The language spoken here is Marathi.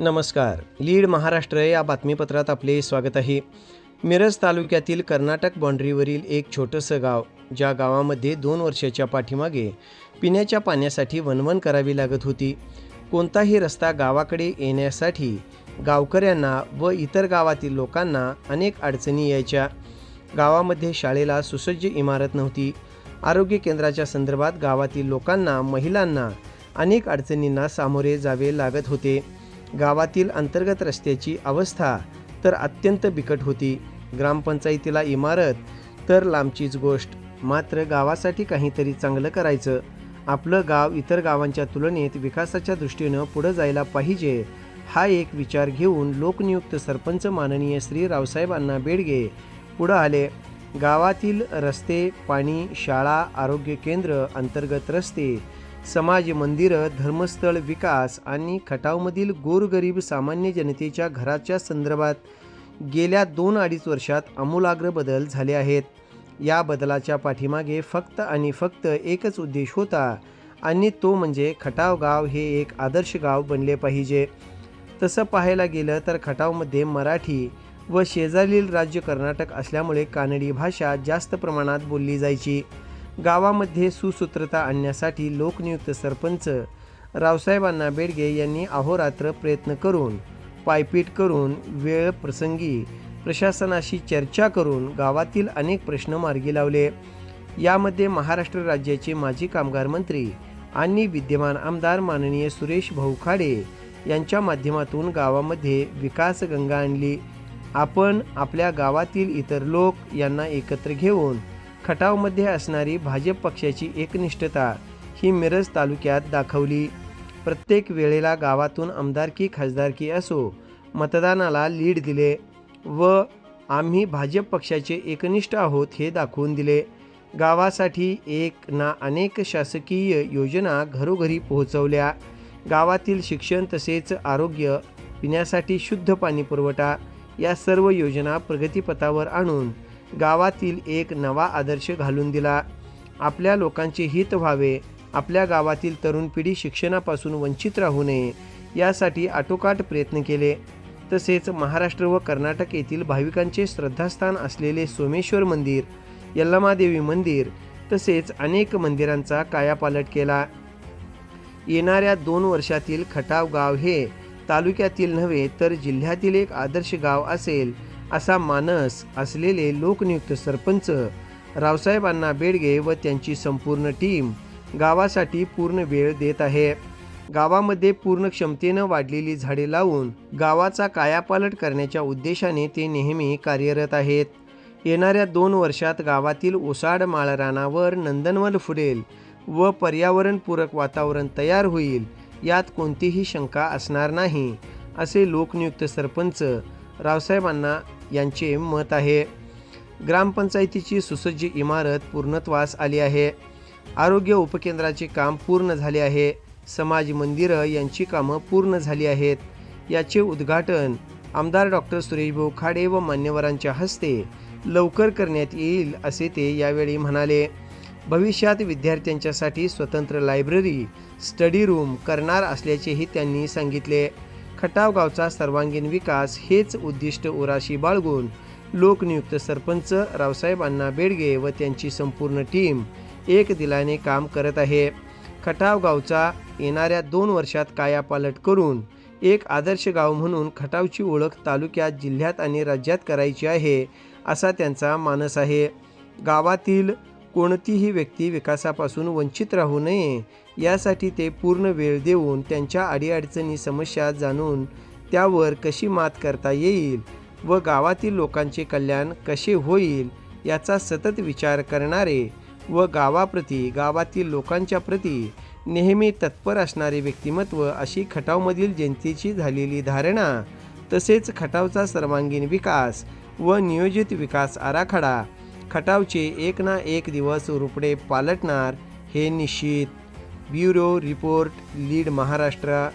नमस्कार. लीड महाराष्ट्र या बातमीपत्रात आपले स्वागत आहे. मिरज तालुक्यातील कर्नाटक बाँड्रीवरील एक छोटंसं गाव ज्या गावामध्ये दोन वर्षाच्या पाठीमागे पिण्याच्या पाण्यासाठी वणवण करावी लागत होती. कोणताही रस्ता गावाकडे येण्यासाठी गावकऱ्यांना व इतर गावातील लोकांना अनेक अडचणी यायच्या. गावामध्ये शाळेला सुसज्ज इमारत नव्हती. आरोग्य केंद्राच्या संदर्भात गावातील लोकांना महिलांना अनेक अडचणींना सामोरे जावे लागत होते. गावातील अंतर्गत रस्त्याची अवस्था तर अत्यंत बिकट होती. ग्रामपंचायतीला इमारत तर लांबचीच गोष्ट. मात्र गावासाठी काहीतरी चांगलं करायचं. आपलं गाव इतर गावांच्या तुलनेत विकासाच्या दृष्टीनं पुढं जायला पाहिजे हा एक विचार घेऊन लोकनियुक्त सरपंच माननीय श्री रावसाहेब अण्णा बेडगे पुढं आले. गावातील रस्ते पाणी शाळा आरोग्य केंद्र अंतर्गत रस्ते समाज मंदिरं धर्मस्थळ विकास आणि खटावमधील गोरगरीब सामान्य जनतेच्या घराच्या संदर्भात गेल्या दोन अडीच वर्षात आमूलाग्र बदल झाले आहेत. या बदलाच्या पाठीमागे फक्त आणि फक्त एकच उद्देश होता आणि तो म्हणजे खटाव गाव हे एक आदर्श गाव बनले पाहिजे. तसं पाहायला गेलं तर खटावमध्ये मराठी व शेजारील राज्य कर्नाटक असल्यामुळे कानडी भाषा जास्त प्रमाणात बोलली जायची. गावामध्ये सुसूत्रता आणण्यासाठी लोकनियुक्त सरपंच रावसाहेबांना बेडगे यांनी अहोरात्र प्रयत्न करून पायपीट करून वेळ प्रसंगी प्रशासनाशी चर्चा करून गावातील अनेक प्रश्न मार्गी लावले. यामध्ये महाराष्ट्र राज्याचे माजी कामगार मंत्री आणि विद्यमान आमदार माननीय सुरेश भाऊ खाडे यांच्या माध्यमातून गावामध्ये विकास गंगा आणली. आपण आपल्या गावातील इतर लोक यांना एकत्र घेऊन खटावमध्ये असणारी भाजप पक्षाची एकनिष्ठता ही मिरज तालुक्यात दाखवली. प्रत्येक वेळेला गावातून आमदारकी खासदारकी असो मतदानाला लीड दिले व आम्ही भाजप पक्षाचे एकनिष्ठ आहोत हे दाखवून दिले. गावासाठी एक ना अनेक शासकीय योजना घरोघरी पोहोचवल्या. गावातील शिक्षण तसेच आरोग्य पिण्यासाठी शुद्ध पाणी पुरवठा या सर्व योजना प्रगतीपथावर आणून गावातील एक नवा आदर्श घालून दिला. आपल्या लोकांचे हित व्हावे आपल्या गावातील तरुण पिढी शिक्षणापासून वंचित राहू नये यासाठी आटोकाट प्रयत्न केले. तसेच महाराष्ट्र व कर्नाटक येथील भाविकांचे श्रद्धास्थान असलेले सोमेश्वर मंदिर यल्लमादेवी मंदिर तसेच अनेक मंदिरांचा कायापालट केला. येणाऱ्या दोन वर्षातील खटाव गाव हे तालुक्यातील नव्हे तर जिल्ह्यातील एक आदर्श गाव असेल. असा मानस असलेले लोकनियुक्त सरपंच रावसाहेबांना बेडगे व त्यांची संपूर्ण टीम गावासाठी पूर्ण वेळ देत आहे. गावामध्ये पूर्ण क्षमतेनं वाढलेली झाडे लावून गावाचा कायापालट करण्याच्या उद्देशाने ते नेहमी कार्यरत आहेत. येणाऱ्या दोन वर्षात गावातील ओसाड माळरानावर नंदनवन फुडेल व पर्यावरणपूरक वातावरण तयार होईल यात कोणतीही शंका असणार नाही असे लोकनियुक्त सरपंच रावसाहेबांना यांचे मत आहे. ग्रामपंचायतीची सुसज्ज इमारत पूर्णत्वास आली आहे. आरोग्य उपकेंद्राचे काम पूर्ण झाले आहे. समाज मंदिरं यांची कामं पूर्ण झाली आहेत. याचे उद्घाटन आमदार डॉक्टर सुरेशभाऊ खाडे व मान्यवरांच्या हस्ते लवकर करण्यात येईल असे ते यावेळी म्हणाले. भविष्यात विद्यार्थ्यांच्यासाठी स्वतंत्र लायब्ररी स्टडी रूम करणार असल्याचेही त्यांनी सांगितले. खटाव गावचा सर्वांगीण विकास हेच उद्दिष्ट उराशी बाळगून लोकनियुक्त सरपंच रावसाहेब अण्णा बेडगे व त्यांची संपूर्ण टीम एक दिलाने काम करत आहे. खटाव गावचा येणाऱ्या दोन वर्षात कायापालट करून एक आदर्श गाव म्हणून खटावची ओळख तालुक्यात जिल्ह्यात आणि राज्यात करायची आहे असा त्यांचा मानस आहे. गावातील कोणतीही व्यक्ती विकासापासून वंचित राहू नये यासाठी ते पूर्ण वेळ देऊन त्यांच्या अडीअडचणी समस्या जाणून त्यावर कशी मात करता येईल व गावातील लोकांचे कल्याण कसे होईल याचा सतत विचार करणारे व गावाप्रती गावातील लोकांच्या प्रती नेहमी तत्पर असणारे व्यक्तिमत्व अशी खटावमधील जनतेची झालेली धारणा तसेच खटावचा सर्वांगीण विकास व नियोजित विकास आराखडा खटावचे एक ना एक दिवस रुपडे पालटणार हे निश्चित. Bureau report lead Maharashtra.